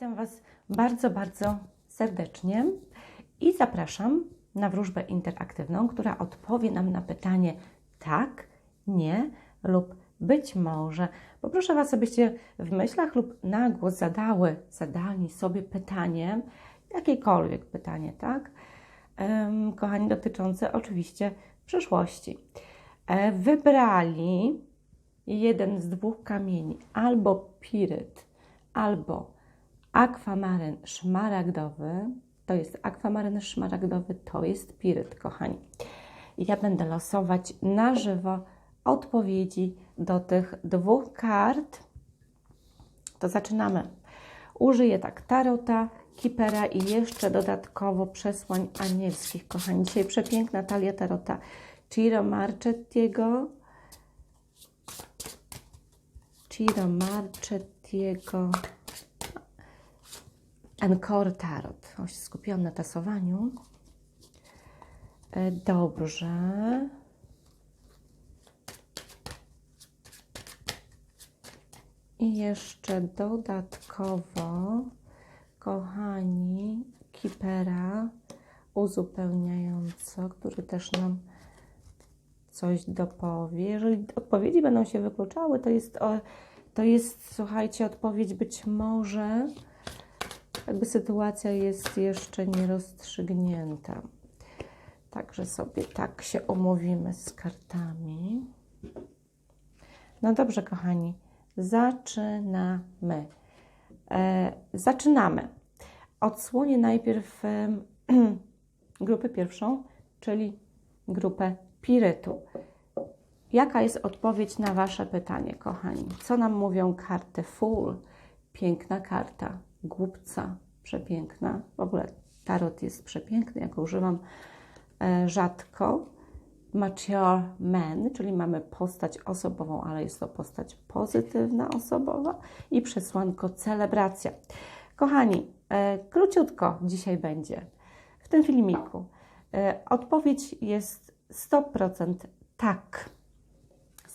Witam Was bardzo, bardzo serdecznie i zapraszam na wróżbę interaktywną, która odpowie nam na pytanie tak, nie lub być może. Poproszę Was, abyście w myślach lub na głos zadały, zadali sobie pytanie, jakiekolwiek pytanie, tak? Kochani, dotyczące oczywiście przyszłości. E, wybrali jeden z dwóch kamieni, albo piryt, albo akwamaryn szmaragdowy. To jest akwamaryn szmaragdowy, to jest piryt, kochani. Ja będę losować na żywo odpowiedzi do tych dwóch kart. To zaczynamy. Użyję tak tarota, kipera i jeszcze dodatkowo przesłań anielskich. Kochani, dzisiaj przepiękna talia tarota Ciro Marchettiego. Ciro Marchettiego. Encore Tarot. On się skupiłam na tasowaniu. E, Dobrze. I jeszcze dodatkowo, kochani, kipera uzupełniająco, który też nam coś dopowie. Jeżeli odpowiedzi będą się wykluczały, to jest, to jest słuchajcie, odpowiedź być może, jakby sytuacja jest jeszcze nierozstrzygnięta. Także sobie tak się umówimy z kartami. No dobrze, kochani, zaczynamy. E, zaczynamy. Odsłonię najpierw e, grupę pierwszą, czyli grupę pirytu. Jaka jest odpowiedź na Wasze pytanie, kochani? Co nam mówią karty Full? Piękna karta, głupca, przepiękna. W ogóle tarot jest przepiękny, jak używam e, rzadko. Mature man, czyli mamy postać osobową, ale jest to postać pozytywna, osobowa i przesłanko celebracja. Kochani, e, króciutko dzisiaj będzie w tym filmiku. E, odpowiedź jest 100% tak.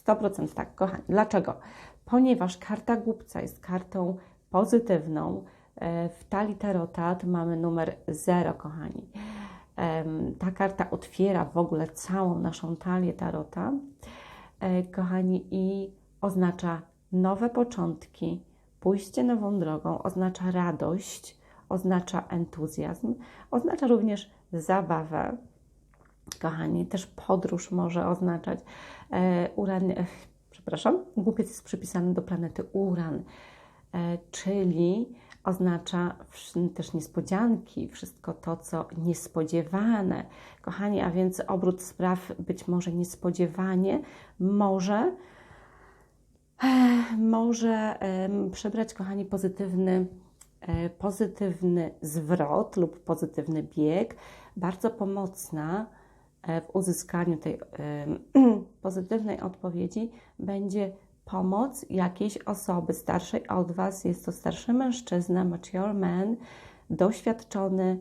100% tak, kochani. Dlaczego? Ponieważ karta głupca jest kartą pozytywną. E, W talii tarota mamy numer 0, kochani. Ta karta otwiera w ogóle całą naszą talię tarota, e, kochani, i oznacza nowe początki, pójście nową drogą, oznacza radość, oznacza entuzjazm, oznacza również zabawę. Kochani, też podróż może oznaczać. E, Uran, przepraszam, głupiec jest przypisany do planety Uran, czyli oznacza też niespodzianki, wszystko to, co niespodziewane. Kochani, a więc obrót spraw być może niespodziewanie może, e, może przybrać, kochani, pozytywny, e, pozytywny zwrot lub pozytywny bieg, bardzo pomocna e, w uzyskaniu tej pozytywnej odpowiedzi będzie pomoc jakiejś osoby starszej od Was. Jest to starszy mężczyzna, mature man, doświadczony,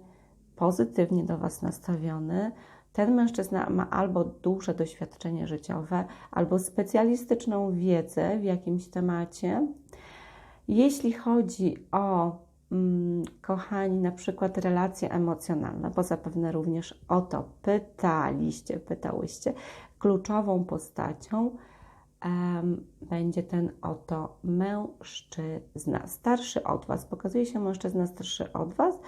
pozytywnie do Was nastawiony. Ten mężczyzna ma albo duże doświadczenie życiowe, albo specjalistyczną wiedzę w jakimś temacie. Jeśli chodzi o, mm, kochani, na przykład relacje emocjonalne, bo zapewne również o to pytaliście, pytałyście, kluczową postacią em, będzie ten oto mężczyzna, starszy od Was. Pokazuje się mężczyzna starszy od Was.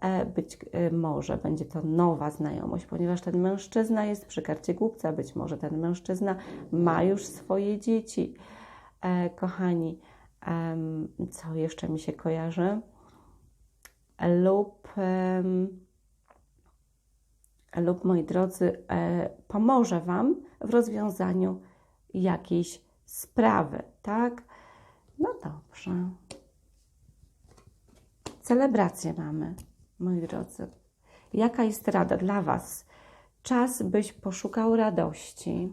E, Być e, może będzie to nowa znajomość, ponieważ ten mężczyzna jest przy karcie głupca. Być może ten mężczyzna ma już swoje dzieci. E, Kochani, co jeszcze mi się kojarzy? Lub, lub moi drodzy, e, pomoże Wam w rozwiązaniu jakiejś sprawy, tak? No dobrze. Celebrację mamy, moi drodzy. Jaka jest rada dla Was? Czas, byś poszukał radości.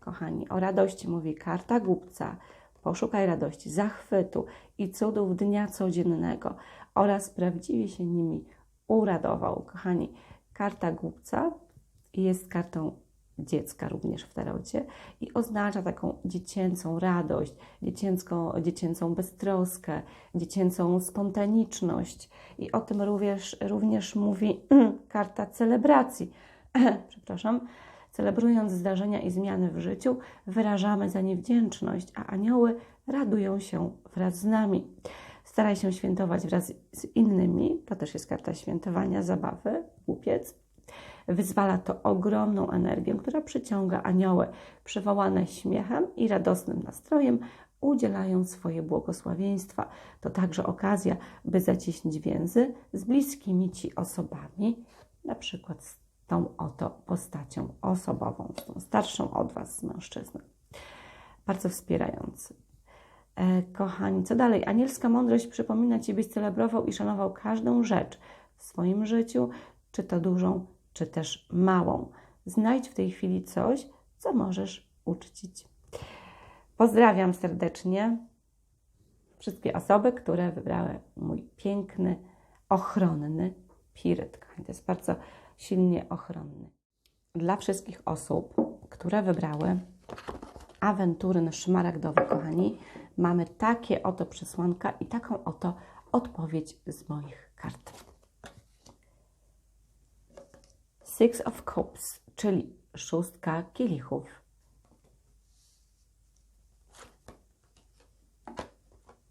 Kochani, o radości mówi karta głupca. Poszukaj radości, zachwytu i cudów dnia codziennego oraz prawdziwie się nimi uradował. Kochani, karta głupca jest kartą dziecka również w tarocie i oznacza taką dziecięcą radość, dziecięcą, dziecięcą beztroskę, dziecięcą spontaniczność. I o tym również, również mówi karta celebracji. Przepraszam. Celebrując zdarzenia i zmiany w życiu, wyrażamy za nie wdzięczność, a anioły radują się wraz z nami. Staraj się świętować wraz z innymi, to też jest karta świętowania, zabawy, głupiec. Wyzwala to ogromną energię, która przyciąga anioły, przywołane śmiechem i radosnym nastrojem, udzielają swoje błogosławieństwa. To także okazja, by zacieśnić więzy z bliskimi ci osobami, na przykład z tą oto postacią osobową, z tą starszą od Was mężczyzną. Bardzo wspierający. E, kochani, co dalej? Anielska mądrość przypomina Ci, byś celebrował i szanował każdą rzecz w swoim życiu, czy to dużą, czy też małą. Znajdź w tej chwili coś, co możesz uczcić. Pozdrawiam serdecznie wszystkie osoby, które wybrały mój piękny, ochronny piryt. To jest bardzo silnie ochronny. Dla wszystkich osób, które wybrały awentury szmaragdowy, kochani, mamy takie oto przesłanka i taką oto odpowiedź z moich kart. Six of Cups, czyli szóstka kielichów.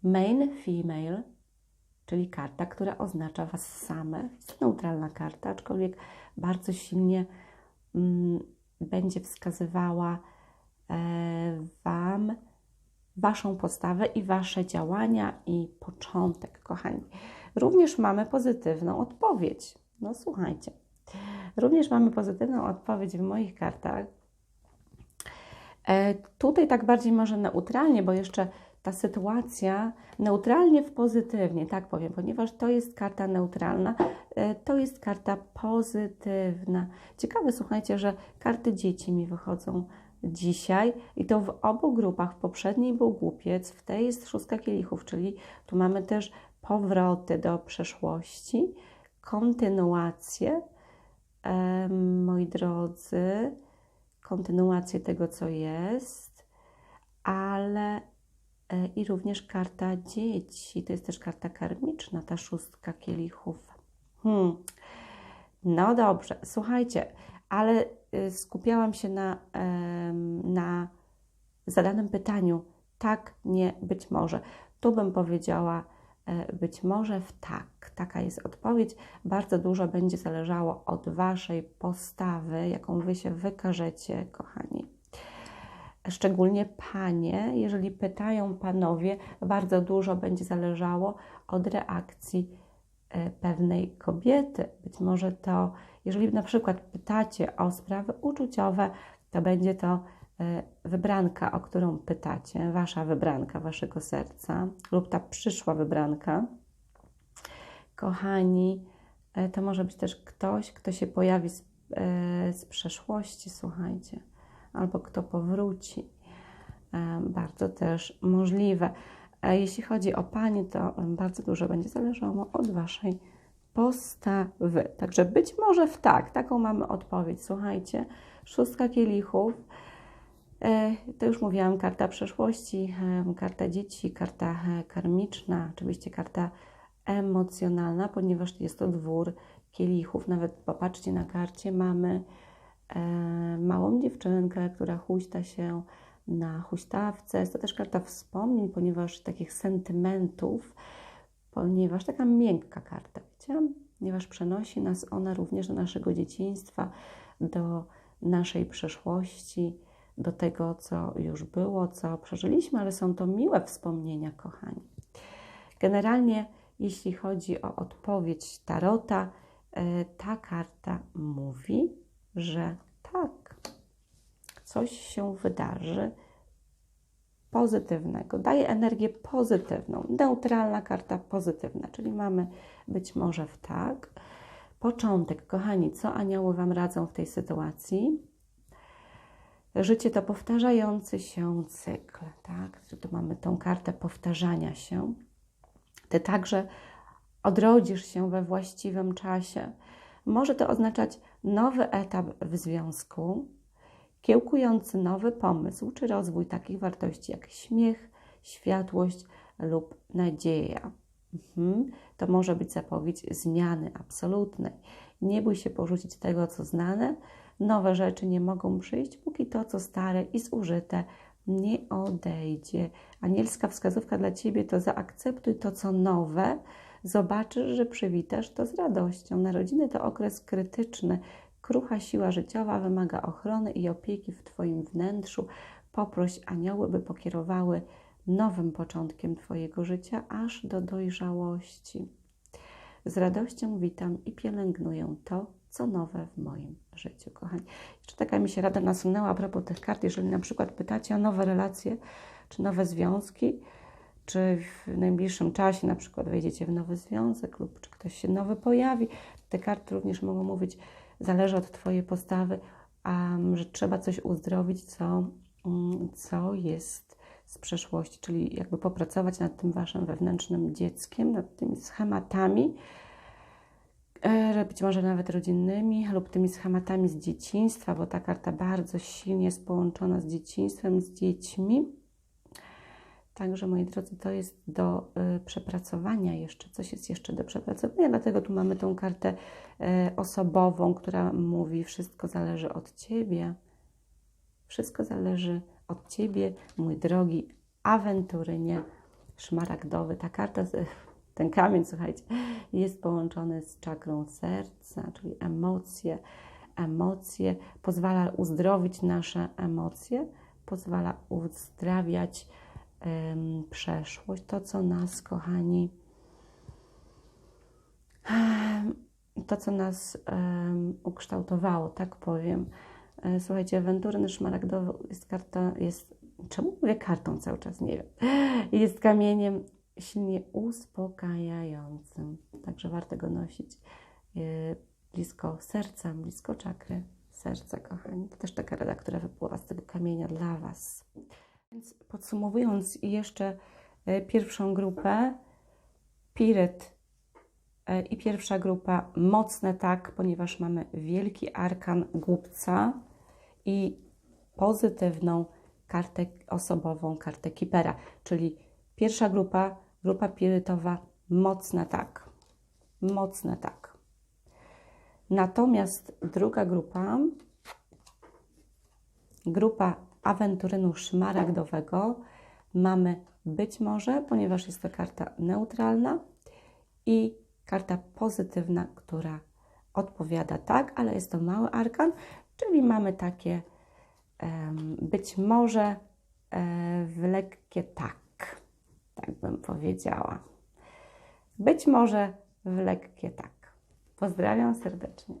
Main Female, czyli karta, która oznacza Was same. Jest neutralna karta, aczkolwiek bardzo silnie mm, będzie wskazywała e, Wam Waszą postawę i Wasze działania i początek, kochani. Również mamy pozytywną odpowiedź. No słuchajcie, również mamy pozytywną odpowiedź w moich kartach. E, tutaj tak bardziej może neutralnie, bo jeszcze ta sytuacja neutralnie w pozytywnie, tak powiem, ponieważ to jest karta neutralna, e, to jest karta pozytywna. Ciekawe, słuchajcie, że karty dzieci mi wychodzą dzisiaj i to w obu grupach. W poprzedniej był głupiec, w tej jest szóstka kielichów, czyli tu mamy też powroty do przeszłości, kontynuację, moi drodzy, kontynuację tego, co jest, ale e, i również karta dzieci. To jest też karta karmiczna, ta szóstka kielichów. Hmm. No dobrze, słuchajcie, ale y, skupiałam się na, na zadanym pytaniu. Tak, nie, być może. Tu bym powiedziała być może w tak. Taka jest odpowiedź. Bardzo dużo będzie zależało od Waszej postawy, jaką Wy się wykażecie, kochani. Szczególnie panie, jeżeli pytają panowie, bardzo dużo będzie zależało od reakcji e, pewnej kobiety. Być może to jeżeli na przykład pytacie o sprawy uczuciowe, to będzie to e, wybranka, o którą pytacie, wasza wybranka waszego serca lub ta przyszła wybranka. Kochani, e, to może być też ktoś, kto się pojawi z, e, z przeszłości, słuchajcie, albo kto powróci. Bardzo też możliwe. Jeśli chodzi o Pani, to bardzo dużo będzie zależało od Waszej postawy. Także być może w tak, taką mamy odpowiedź. Słuchajcie, szóstka kielichów. E, to już mówiłam, karta przeszłości, e, karta dzieci, karta e, karmiczna, oczywiście karta emocjonalna, ponieważ jest to dwór kielichów. Nawet popatrzcie na karcie, mamy małą dziewczynkę, która huśta się na huśtawce. Jest to też karta wspomnień, ponieważ takich sentymentów, ponieważ taka miękka karta, wiecie? Ponieważ przenosi nas ona również do naszego dzieciństwa, do naszej przeszłości, do tego, co już było, co przeżyliśmy, ale są to miłe wspomnienia, kochani. Generalnie, jeśli chodzi o odpowiedź Tarota, e, ta karta mówi, że tak, coś się wydarzy, pozytywnego, daje energię pozytywną, neutralna karta pozytywna, czyli mamy być może w tak. Początek, kochani, co anioły Wam radzą w tej sytuacji? Życie to powtarzający się cykl, tak? Tu mamy tą kartę powtarzania się. Ty także odrodzisz się we właściwym czasie. Może to oznaczać nowy etap w związku, kiełkujący nowy pomysł czy rozwój takich wartości jak śmiech, światłość lub nadzieja. Mhm. To może być zapowiedź zmiany absolutnej. Nie bój się porzucić tego, co znane. Nowe rzeczy nie mogą przyjść, póki to, co stare i zużyte, nie odejdzie. Anielska wskazówka dla Ciebie to zaakceptuj to, co nowe. Zobaczysz, że przywitasz to z radością. Narodziny to okres krytyczny. Krucha siła życiowa wymaga ochrony i opieki w Twoim wnętrzu. Poproś anioły, by pokierowały nowym początkiem Twojego życia aż do dojrzałości. Z radością witam i pielęgnuję to, co nowe w moim życiu, kochani. Jeszcze taka mi się rada nasunęła a propos tych kart, jeżeli na przykład pytacie o nowe relacje, czy nowe związki, czy w najbliższym czasie na przykład wejdziecie w nowy związek lub czy ktoś się nowy pojawi. Te karty również mogą mówić, zależy od Twojej postawy, um, że trzeba coś uzdrowić, co, um, co jest z przeszłości, czyli jakby popracować nad tym Waszym wewnętrznym dzieckiem, nad tymi schematami, e, być może nawet rodzinnymi lub tymi schematami z dzieciństwa, bo ta karta bardzo silnie jest połączona z dzieciństwem, z dziećmi. Także, moi drodzy, to jest do y, przepracowania jeszcze, coś jest jeszcze do przepracowania, dlatego tu mamy tą kartę y, osobową, która mówi: Wszystko zależy od ciebie. Wszystko zależy od ciebie, mój drogi awenturynie szmaragdowy. Ta karta, ten kamień, słuchajcie, jest połączony z czakrą serca, czyli emocje. Emocje pozwala uzdrowić nasze emocje, pozwala uzdrawiać przeszłość, to co nas, kochani, to co nas um, ukształtowało, tak powiem. E, słuchajcie, awanturny szmaragdowy jest karta, jest, czemu mówię kartą cały czas, nie wiem, jest kamieniem silnie uspokajającym, także warto go nosić e, blisko serca, blisko czakry serca, kochani. To też taka rada, która wypływa z tego kamienia dla Was. Więc podsumowując jeszcze e, pierwszą grupę, Piryt e, i pierwsza grupa mocne tak, ponieważ mamy wielki arkan głupca i pozytywną kartę osobową, kartę kipera, czyli pierwsza grupa, grupa pirytowa, mocne tak, mocne tak. Natomiast druga grupa, grupa awenturynu szmaragdowego mamy być może, ponieważ jest to karta neutralna i karta pozytywna, która odpowiada tak, ale jest to mały arkan, czyli mamy takie być może e, w lekkie tak, tak bym powiedziała. Być może w lekkie tak. Pozdrawiam serdecznie.